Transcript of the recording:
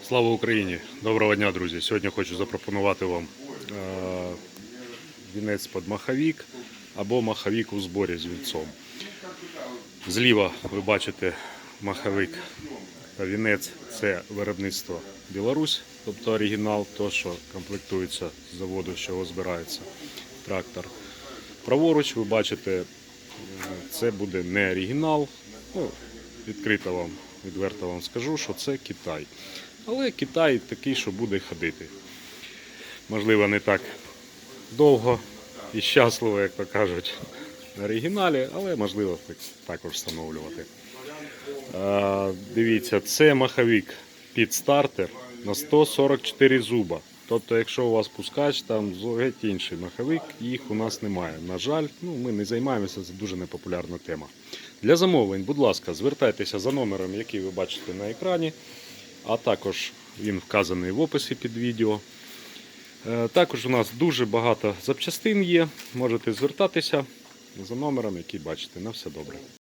Слава Україні! Доброго дня, друзі! Сьогодні хочу запропонувати вам е, вінець під маховік або маховік у зборі з вінцом. Зліва ви бачите маховик та вінець це виробництво Білорусь, тобто оригінал, то що комплектується з заводу, з чого збирається трактор. Праворуч ви бачите, е, це буде не оригінал. Ну, відкрито вам, відверто вам скажу, що це Китай. Але Китай такий, що буде ходити. Можливо, не так довго і щасливо, як то кажуть, на оригіналі, але можливо також встановлювати. Дивіться, це маховик під стартер на 144 зуба. Тобто, якщо у вас пускач, там зовсім інший маховик, їх у нас немає. На жаль, ну, ми не займаємося, це дуже непопулярна тема. Для замовлень, будь ласка, звертайтеся за номером, який ви бачите на екрані, а також він вказаний в описі під відео. Е, Також у нас дуже багато запчастин є. Можете звертатися за номером, який бачите. На все добре.